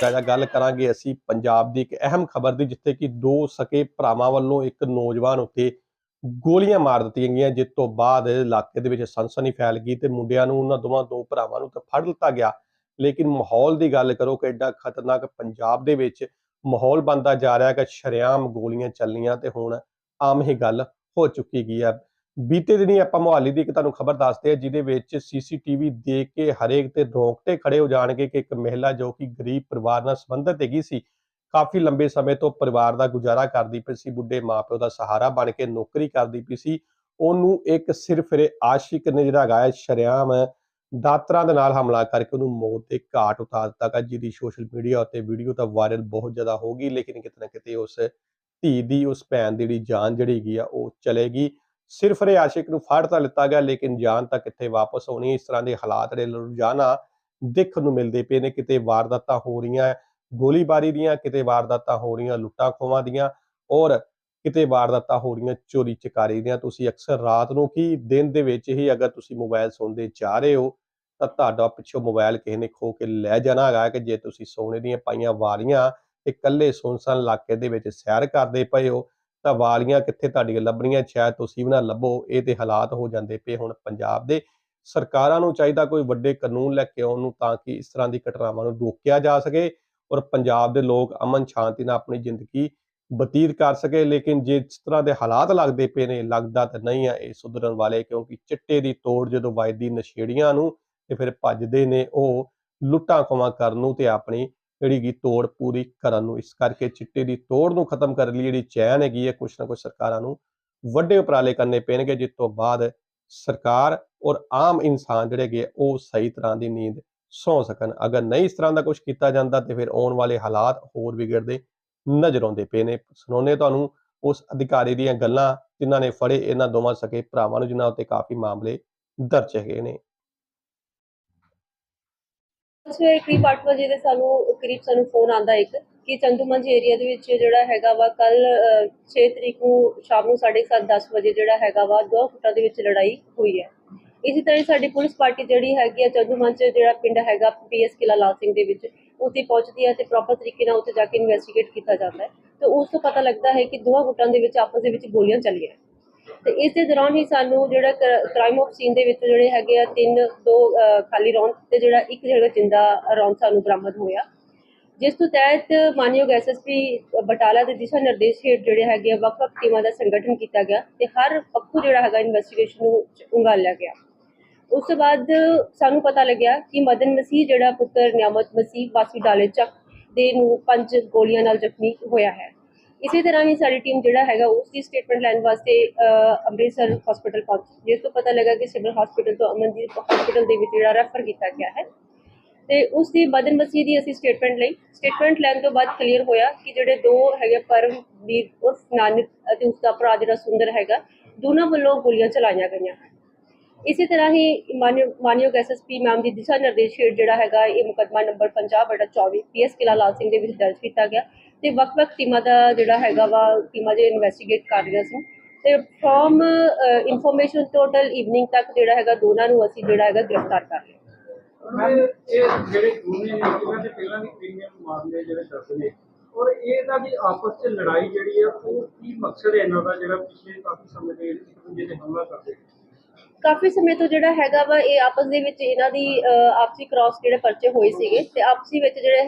ਤਾਜ਼ਾ ਗੱਲ ਕਰਾਂਗੇ ਅਸੀਂ ਪੰਜਾਬ ਦੀ ਇੱਕ ਅਹਿਮ ਖਬਰ ਦੀ, ਜਿੱਥੇ ਕਿ ਦੋ ਸਕੇ ਭਰਾਵਾਂ ਵੱਲੋਂ ਇੱਕ ਨੌਜਵਾਨ ਉੱਤੇ ਗੋਲੀਆਂ ਮਾਰ ਦਿੱਤੀਆਂ ਗਈਆਂ, ਜਿਸ ਤੋਂ ਬਾਅਦ ਇਲਾਕੇ ਦੇ ਵਿੱਚ ਸਨਸਨੀ ਫੈਲ ਗਈ ਤੇ ਮੁੰਡਿਆਂ ਨੂੰ ਉਹਨਾਂ ਦੋਵਾਂ ਦੋ ਭਰਾਵਾਂ ਨੂੰ ਤਾਂ ਫੜ ਲਿੱਤਾ ਗਿਆ। ਲੇਕਿਨ ਮਾਹੌਲ ਦੀ ਗੱਲ ਕਰੋ ਕਿ ਐਡਾ ਖਤਰਨਾਕ ਪੰਜਾਬ ਦੇ ਵਿੱਚ ਮਾਹੌਲ ਬਣਦਾ ਜਾ ਰਿਹਾ ਕਿ ਸ਼ਰੇਆਮ ਗੋਲੀਆਂ ਚੱਲਣੀਆਂ ਤੇ ਹੁਣ ਆਮ ਹੀ ਗੱਲ ਹੋ ਚੁੱਕੀ ਗਈ ਹੈ। ਬੀਤੇ ਦਿਨੀ ਆਪਾਂ ਮੁਹਾਲੀ ਦੀ ਇੱਕ ਤੁਹਾਨੂੰ ਖਬਰ ਦੱਸਦੇ ਆ ਜਿਹਦੇ ਵਿੱਚ ਸੀਸੀਟੀਵੀ ਦੇਖ ਕੇ ਹਰੇਕ ਤੇ ਰੋਂਗਟੇ ਖੜੇ ਹੋ ਜਾਣਗੇ ਕਿ ਇੱਕ ਮਹਿਲਾ ਜੋ ਕਿ ਗਰੀਬ ਪਰਿਵਾਰ ਨਾਲ ਸੰਬੰਧਿਤ ਹੈਗੀ ਸੀ, ਕਾਫੀ ਲੰਬੇ ਸਮੇਂ ਤੋਂ ਪਰਿਵਾਰ ਦਾ ਗੁਜ਼ਾਰਾ ਕਰਦੀ ਪਈ ਸੀ, ਬੁੱਢੇ ਮਾਪਿਓ ਦਾ ਸਹਾਰਾ ਬਣ ਕੇ ਨੌਕਰੀ ਕਰਦੀ ਪਈ ਸੀ, ਉਹਨੂੰ ਇੱਕ ਸਿਰਫ ਇਹ ਆਸ਼ਿਕ ਨੇ ਜਿਹੜਾ ਹੈਗਾ ਹੈ ਸ਼ਰੇਆਮ ਦਾਤਰਾਂ ਦੇ ਨਾਲ ਹਮਲਾ ਕਰਕੇ ਉਹਨੂੰ ਮੌਤ ਦੇ ਘਾਟ ਉਤਾਰ ਦਿੱਤਾ ਗਾ, ਜਿਹਦੀ ਸੋਸ਼ਲ ਮੀਡੀਆ ਉੱਤੇ ਵੀਡੀਓ ਤਾਂ ਵਾਇਰਲ ਬਹੁਤ ਜ਼ਿਆਦਾ ਹੋ ਗਈ, ਲੇਕਿਨ ਕਿਤੇ ਨਾ ਕਿਤੇ ਉਸ ਧੀ ਦੀ, ਉਸ ਭੈਣ ਦੀ ਜਿਹੜੀ ਜਾਨ ਜਿਹੜੀ ਹੈਗੀ ਆ, ਉਹ ਚਲੇਗੀ ਸਿਰਫ ਰੇ ਨੂੰ ਫੜ ਤਾਂ ਲਿੱਤਾ ਗਿਆ, ਲੇਕਿਨ ਜਾਨ ਤਾਂ ਕਿੱਥੇ ਵਾਪਸ ਹੋਣੀ ਇਸ ਤਰ੍ਹਾਂ ਦੇ ਹਾਲਾਤ ਜਿਹੜੇ ਰੋਜ਼ਾਨਾ ਦੇਖਣ ਨੂੰ ਮਿਲਦੇ ਪਏ ਨੇ। ਕਿਤੇ ਵਾਰਦਾਤਾਂ ਹੋ ਰਹੀਆਂ, ਗੋਲੀਬਾਰੀ ਦੀਆਂ, ਕਿਤੇ ਵਾਰਦਾਤਾਂ ਹੋ ਰਹੀਆਂ, ਲੁੱਟਾਂ ਖੋਹਾਂ ਦੀਆਂ, ਔਰ ਕਿਤੇ ਵਾਰਦਾਤਾਂ ਹੋ ਰਹੀਆਂ, ਚੋਰੀ ਚਕਾਰੀ ਦੀਆਂ। ਤੁਸੀਂ ਅਕਸਰ ਰਾਤ ਨੂੰ ਕੀ ਦਿਨ ਦੇ ਵਿੱਚ ਹੀ ਅਗਰ ਤੁਸੀਂ ਮੋਬਾਈਲ ਸੌਂਦੇ ਜਾ ਰਹੇ ਹੋ, ਤਾਂ ਤੁਹਾਡਾ ਪਿੱਛੋਂ ਮੋਬਾਈਲ ਕਿਸੇ ਨੇ ਖੋ ਕੇ ਲੈ ਜਾਣਾ ਹੈਗਾ ਕਿ ਜੇ ਤੁਸੀਂ ਸੋਨੇ ਦੀਆਂ ਪਾਈਆਂ ਵਾਲੀਆਂ ਤੇ ਇਕੱਲੇ ਸੁਨਸਾਨ ਇਲਾਕੇ ਦੇ ਵਿੱਚ ਸੈਰ ਕਰਦੇ ਪਏ ਹੋ ਤਾਂ ਵਾਲੀਆਂ ਕਿੱਥੇ ਤੁਹਾਡੀਆਂ ਲੱਭਣੀਆਂ, ਸ਼ਾਇਦ ਤੁਸੀਂ ਵੀ ਨਾ ਲੱਭੋ। ਇਹ ਤੇ ਹਾਲਾਤ ਹੋ ਜਾਂਦੇ ਪਏ ਹੁਣ ਪੰਜਾਬ ਦੇ। ਸਰਕਾਰਾਂ ਨੂੰ ਚਾਹੀਦਾ ਕੋਈ ਵੱਡੇ ਕਾਨੂੰਨ ਲੈ ਕੇ ਆਉਣ ਨੂੰ ਤਾਂ ਕਿ ਇਸ ਤਰ੍ਹਾਂ ਦੀ ਘਟਨਾਵਾਂ ਨੂੰ ਰੋਕਿਆ ਜਾ ਸਕੇ ਔਰ ਪੰਜਾਬ ਦੇ ਲੋਕ ਅਮਨ ਸ਼ਾਂਤੀ ਨਾਲ ਆਪਣੀ ਜ਼ਿੰਦਗੀ ਬਤੀਤ ਕਰ ਸਕੇ। ਲੇਕਿਨ ਜੇ ਇਸ ਤਰ੍ਹਾਂ ਦੇ ਹਾਲਾਤ ਲੱਗਦੇ ਪਏ ਨੇ, ਲੱਗਦਾ ਤਾਂ ਨਹੀਂ ਆ ਇਹ ਸੁਧਰਨ ਵਾਲੇ ਕਿਉਂਕਿ ਚਿੱਟੇ ਦੀ ਤੋੜ ਜਦੋਂ ਵੱਜਦੀ ਨਸ਼ੇੜੀਆਂ ਨੂੰ ਤੇ ਫਿਰ ਭੱਜਦੇ ਨੇ ਉਹ ਲੁੱਟਾਂ ਖੋਵਾਂ ਕਰਨ ਨੂੰ ਤੇ ਆਪਣੀ ਜਿਹੜੀ ਗੀ ਤੋੜ ਪੂਰੀ ਕਰਨ ਨੂੰ, ਇਸ ਕਰਕੇ ਚਿੱਟੇ ਦੀ ਤੋੜ ਨੂੰ ਖਤਮ ਕਰਨ ਲਈ ਜਿਹੜੀ ਚੈਨ ਹੈਗੀ ਹੈ, ਕੁਛ ਨਾ ਕੁਛ ਸਰਕਾਰਾਂ ਨੂੰ ਵੱਡੇ ਉਪਰਾਲੇ ਕਰਨੇ ਪੈਣਗੇ, ਜਿਸ ਤੋਂ ਬਾਅਦ ਸਰਕਾਰ ਔਰ ਆਮ ਇਨਸਾਨ ਜਿਹੜੇ ਹੈਗੇ ਉਹ ਸਹੀ ਤਰ੍ਹਾਂ ਦੀ ਨੀਂਦ ਸੌ ਸਕਣ। ਅਗਰ ਨਹੀਂ ਇਸ ਤਰ੍ਹਾਂ ਦਾ ਕੁਝ ਕੀਤਾ ਜਾਂਦਾ, ਤੇ ਫਿਰ ਆਉਣ ਵਾਲੇ ਹਾਲਾਤ ਹੋਰ ਵਿਗੜਦੇ ਨਜ਼ਰ ਆਉਂਦੇ ਪਏ ਨੇ। ਸੁਣਾਉਂਦੇ ਤੁਹਾਨੂੰ ਉਸ ਅਧਿਕਾਰੀ ਦੀਆਂ ਗੱਲਾਂ, ਜਿਨ੍ਹਾਂ ਨੇ ਫੜੇ ਇਹਨਾਂ ਦੋਵਾਂ ਸਕੇ ਭਰਾਵਾਂ ਨੂੰ, ਜਿਨ੍ਹਾਂ ਉੱਤੇ ਕਾਫੀ ਮਾਮਲੇ ਦਰਜ ਹੈਗੇ ਨੇ। ਸਵੇਰੇ ਕਰੀਬ 8 ਵਜੇ ਦੇ ਸਾਨੂੰ ਕਰੀਬ ਸਾਨੂੰ ਫੋਨ ਆਂਦਾ ਇੱਕ ਕਿ ਚੰਦੂਮੰਜ ਏਰੀਆ ਦੇ ਵਿੱਚ ਜਿਹੜਾ ਹੈਗਾ ਵਾ ਕੱਲ 6 ਤਰੀਕ ਨੂੰ ਸ਼ਾਮ ਨੂੰ 7:30 10 ਵਜੇ ਜਿਹੜਾ ਹੈਗਾ ਵਾ ਦੋ ਗੁੱਟਾਂ ਦੇ ਵਿੱਚ ਲੜਾਈ ਹੋਈ ਹੈ। ਇਸੇ ਤਰ੍ਹਾਂ ਹੀ ਸਾਡੀ ਪੁਲਿਸ ਪਾਰਟੀ ਜਿਹੜੀ ਹੈਗੀ ਆ ਚੰਦੂਮੰਜ ਜਿਹੜਾ ਪਿੰਡ ਹੈਗਾ ਪੀਐਸ ਕਿਲਾ ਲਾਲ ਸਿੰਘ ਦੇ ਵਿੱਚ, ਉੱਥੇ ਪਹੁੰਚਦੀ ਹੈ ਤੇ ਪ੍ਰੋਪਰ ਤਰੀਕੇ ਨਾਲ ਉੱਥੇ ਜਾ ਕੇ ਇਨਵੈਸਟੀਗੇਟ ਕੀਤਾ ਜਾਂਦਾ ਹੈ। ਤੇ ਉਸ ਤੋਂ ਪਤਾ ਲੱਗਦਾ ਹੈ ਕਿ ਦੋਹਾਂ ਗੁੱਟਾਂ ਦੇ ਵਿੱਚ ਆਪਸ ਦੇ ਵਿੱਚ ਗੋਲੀਆਂ ਚੱਲੀਆਂ। ਤੇ ਇਸ ਦੇ ਦੌਰਾਨ ਹੀ ਸਾਨੂੰ ਜਿਹੜਾ ਕ੍ਰਾਈਮ ਆਫ ਸੀਨ ਦੇ ਵਿੱਚ ਜਿਹੜੇ ਹੈਗੇ ਆ ਤਿੰਨ, ਦੋ ਖਾਲੀ ਰੌਂਦ ਤੇ ਜਿਹੜਾ ਇੱਕ ਜਿਹੜਾ ਜਿੰਦਾ ਰੌਂਦ ਸਾਨੂੰ ਬਰਾਮਦ ਹੋਇਆ। ਜਿਸ ਤੋਂ ਤਹਿਤ ਮਾਨਯੋਗ ਐਸਐਸਪੀ ਬਟਾਲਾ ਦੇ ਦਿਸ਼ਾ ਨਿਰਦੇਸ਼ ਹੇਠ ਜਿਹੜੇ ਹੈਗੇ ਆ ਵੱਖ-ਵੱਖ ਟੀਮਾਂ ਦਾ ਸੰਗਠਨ ਕੀਤਾ ਗਿਆ ਤੇ ਹਰ ਪੱਖੂ ਜਿਹੜਾ ਹੈਗਾ ਇਨਵੈਸਟੀਗੇਸ਼ਨ ਨੂੰ ਚ- ਗਿਆ। ਉਸ ਤੋਂ ਬਾਅਦ ਸਾਨੂੰ ਪਤਾ ਲੱਗਿਆ ਕਿ ਮਦਨ ਮਸੀਹ ਜਿਹੜਾ ਪੁੱਤਰ ਨਿਆਮਤ ਮਸੀਹ ਵਾਸੀ ਡਾਲੇ ਚੱਕ ਦੇ ਨੂੰ ਪੰਜ ਗੋਲੀਆਂ ਨਾਲ ਜ਼ਖਮੀ ਹੋਇਆ ਹੈ। ਇਸੇ ਤਰ੍ਹਾਂ ਹੀ ਸਾਡੀ ਟੀਮ ਜਿਹੜਾ ਹੈਗਾ ਉਸ ਦੀ ਸਟੇਟਮੈਂਟ ਲੈਣ ਵਾਸਤੇ ਅੰਮ੍ਰਿਤਸਰ ਹਸਪੀਟਲ ਪਹੁੰਚੀ, ਜਿਸ ਤੋਂ ਪਤਾ ਲੱਗਾ ਕਿ ਸਿਵਲ ਹਸਪੀਟਲ ਤੋਂ ਅਮਨਦੀਪ ਹਸਪੀਟਲ ਦੇ ਵਿੱਚ ਜਿਹੜਾ ਰੈਫਰ ਕੀਤਾ ਗਿਆ ਹੈ। ਤੇ ਉਸ ਦੀ ਬਦਨ ਮਸੀਹ ਦੀ ਅਸੀਂ ਸਟੇਟਮੈਂਟ ਲਈ। ਸਟੇਟਮੈਂਟ ਲੈਣ ਤੋਂ ਬਾਅਦ ਕਲੀਅਰ ਹੋਇਆ ਕਿ ਜਿਹੜੇ ਦੋ ਹੈਗੇ ਪਰਮਵੀਰ ਉਰਫ ਨਾਨਕ ਅਤੇ ਉਸ ਦਾ ਭਰਾ ਜਿਹੜਾ ਸੁੰਦਰ ਹੈਗਾ, ਦੋਨਾਂ ਵੱਲੋਂ ਗੋਲੀਆਂ ਚਲਾਈਆਂ ਗਈਆਂ ਹਨ। ਇਸੇ ਤਰ੍ਹਾਂ ਹੀ ਮਾਨਯੋਗ ਮਾਨਯੋਗ ਐਸਐਸਪੀ ਮੈਮ ਦੀ ਦਿਸ਼ਾ ਨਿਰਦੇਸ਼ ਹੇਠ ਜਿਹੜਾ ਹੈਗਾ ਇਹ ਮੁਕੱਦਮਾ ਨੰਬਰ 50 ਬਟਾ 24 ਪੀਐਸ ਕਿਲਾ ਲਾਲ ਸਿੰਘ ਦੇ ਵਿੱਚ ਦਰਜ ਕੀਤਾ ਗਿਆ ਤੇ ਵੱਖ-ਵੱਖ ਟੀਮਾਂ ਦਾ ਜਿਹੜਾ ਹੈਗਾ ਵਾ, ਟੀਮਾਂ ਜੇ ਇਨਵੈਸਟੀਗੇਟ ਕਰ ਰਹੀਆਂ ਸੀ ਤੇ ਫਰੋਮ ਇਨਫੋਰਮੇਸ਼ਨ ਟੋਟਲ ਈਵਨਿੰਗ ਤੱਕ ਜਿਹੜਾ ਹੈਗਾ ਦੋਨਾਂ ਨੂੰ ਅਸੀਂ ਜਿਹੜਾ ਹੈਗਾ ਗ੍ਰਿਫਤਾਰ ਕਰ ਲਿਆ ਮੈਮ ਇਹ ਜਿਹੜੇ ਦੋਨੇ ਨੇ ਇਹਨਾਂ ਦੇ ਪਹਿਲਾਂ ਵੀ ਪ੍ਰੀਮੀਅਮ ਮਾਮਲੇ ਜਿਹੜੇ ਦਰਜ ਨੇ, ਔਰ ਇਹਦਾ ਵੀ ਆਪਸ ਚ ਲੜਾਈ ਜਿਹੜੀ ਆ, ਉਹ ਕੀ ਮਕਸਦ ਹੈ ਇਹਨਾਂ ਦਾ ਜਿਹੜਾ ਪਿਛਲੇ ਕਾਫੀ ਸਮੇਂ ਦੇ ਇੱਕ ਦੂਜੇ ਤੇ ਹਮਲਾ ਕਰਦੇ ਨੇ? ਕਾਫੀ ਸਮੇਂ ਤੋਂ ਜਿਹੜਾ ਹੈਗਾ ਵਾ ਇਹ ਆਪਸ ਦੇ ਵਿੱਚ ਇਹਨਾਂ ਦੀ ਅਹ, ਆਪਸੀ ਕ੍ਰਾਸ ਜਿਹੜੇ ਪਰਚੇ ਹੋਏ ਸੀਗੇ ਤੇ ਆਪਸੀ ਵਿੱਚ ਜਿਹੜੇ ਹੈ